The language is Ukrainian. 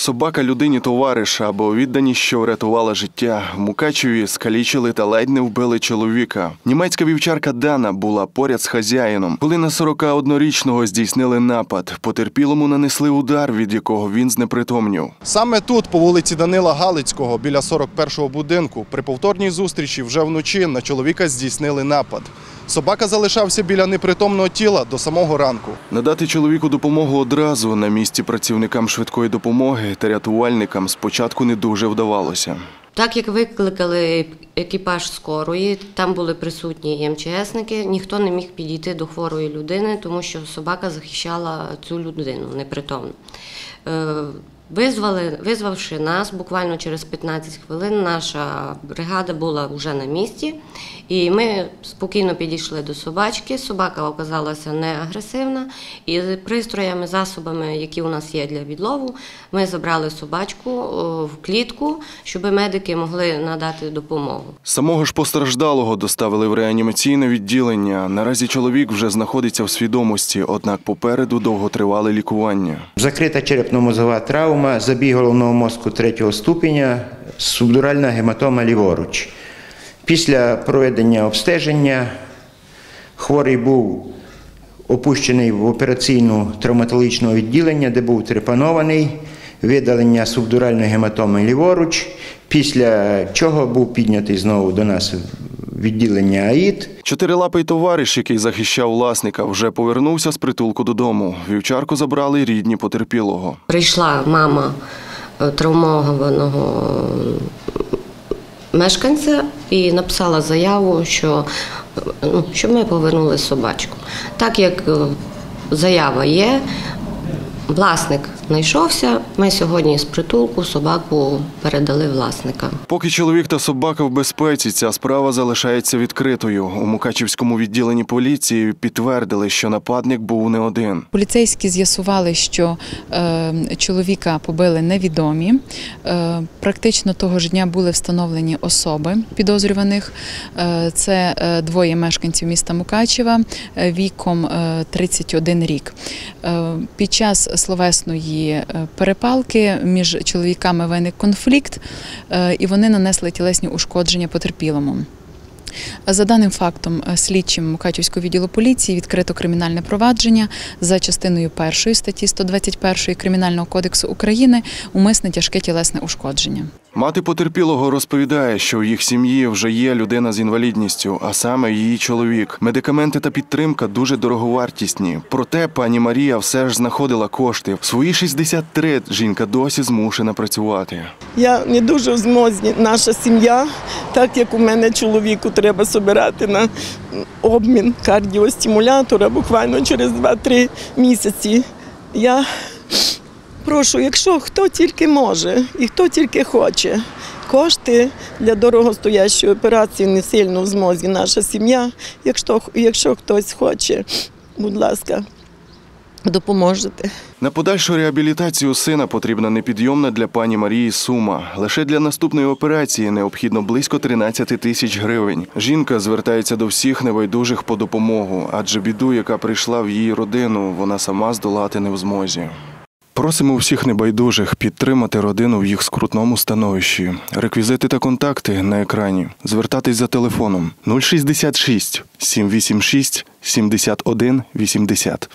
Собака людині товариш або відданість, що врятувала життя. Мукачеві скалічили та ледь не вбили чоловіка. Німецька вівчарка Дана була поряд з хазяїном. Коли на 41-річного здійснили напад, потерпілому нанесли удар, від якого він знепритомнів. Саме тут, по вулиці Данила Галицького, біля 41-го будинку, при повторній зустрічі вже вночі на чоловіка здійснили напад. Собака залишався біля непритомного тіла до самого ранку. Надати чоловіку допомогу одразу на місці працівникам швидкої допомоги та рятувальникам спочатку не дуже вдавалося. Так як викликали екіпаж скорої, там були присутні МЧСники, ніхто не міг підійти до хворої людини, тому що собака захищала цю людину непритомну. Визвали, визвавши нас, буквально через 15 хвилин наша бригада була вже на місці, і ми спокійно підійшли до собачки. Собака оказалася не агресивна, і з пристроями, засобами, які у нас є для відлову, ми забрали собачку в клітку, щоб медики могли надати допомогу. Самого ж постраждалого доставили в реанімаційне відділення. Наразі чоловік вже знаходиться в свідомості, однак попереду довготривале лікування. Закрита черепно-мозгова травма, забій головного мозку третього ступеня, субдуральна гематома ліворуч. Після проведення обстеження хворий був опущений в операційну травматологічного відділення, де був трепанований, видалення субдуральної гематоми ліворуч, після чого був піднятий знову до нас відділення АІД. Чотирилапий товариш, який захищав власника, вже повернувся з притулку додому. Вівчарку забрали рідні потерпілого. Прийшла мама е, травмованого мешканця і написала заяву, що, е, ну, щоб ми повернули собачку. Так як е, заява є, власник знайшовся. Ми сьогодні з притулку собаку передали власника. Поки чоловік та собака в безпеці, ця справа залишається відкритою. У Мукачівському відділенні поліції підтвердили, що нападник був не один. Поліцейські з'ясували, що е, чоловіка побили невідомі. Е, практично того ж дня були встановлені особи підозрюваних. Е, це е, двоє мешканців міста Мукачева е, віком е, 31 рік. Е, під час словесної е, перепалки між чоловіками виник конфлікт, е, і вони нанесли тілесні ушкодження потерпілому. За даним фактом, е, слідчим Мукачівського відділу поліції відкрито кримінальне провадження за частиною першої статті 121 Кримінального кодексу України умисне тяжке тілесне ушкодження. Мати потерпілого розповідає, що в їх сім'ї вже є людина з інвалідністю, а саме її чоловік. Медикаменти та підтримка дуже дороговартісні. Проте пані Марія все ж знаходила кошти. В свої 63 жінка досі змушена працювати. Я не дуже в змозі. Наша сім'я, так як у мене чоловіку треба собирати на обмін кардіостимулятора буквально через 2-3 місяці. Я прошу, якщо хто тільки може і хто тільки хоче. Кошти для дорогостоящої операції не сильно в змозі наша сім'я. Якщо, якщо хтось хоче, будь ласка, допоможете. На подальшу реабілітацію сина потрібна непідйомна для пані Марії сума. Лише для наступної операції необхідно близько 13 тисяч гривень. Жінка звертається до всіх небайдужих по допомогу, адже біду, яка прийшла в її родину, вона сама здолати не в змозі. Просимо всіх небайдужих підтримати родину в їх скрутному становищі. Реквізити та контакти на екрані. Звертатись за телефоном 066 786 71 80.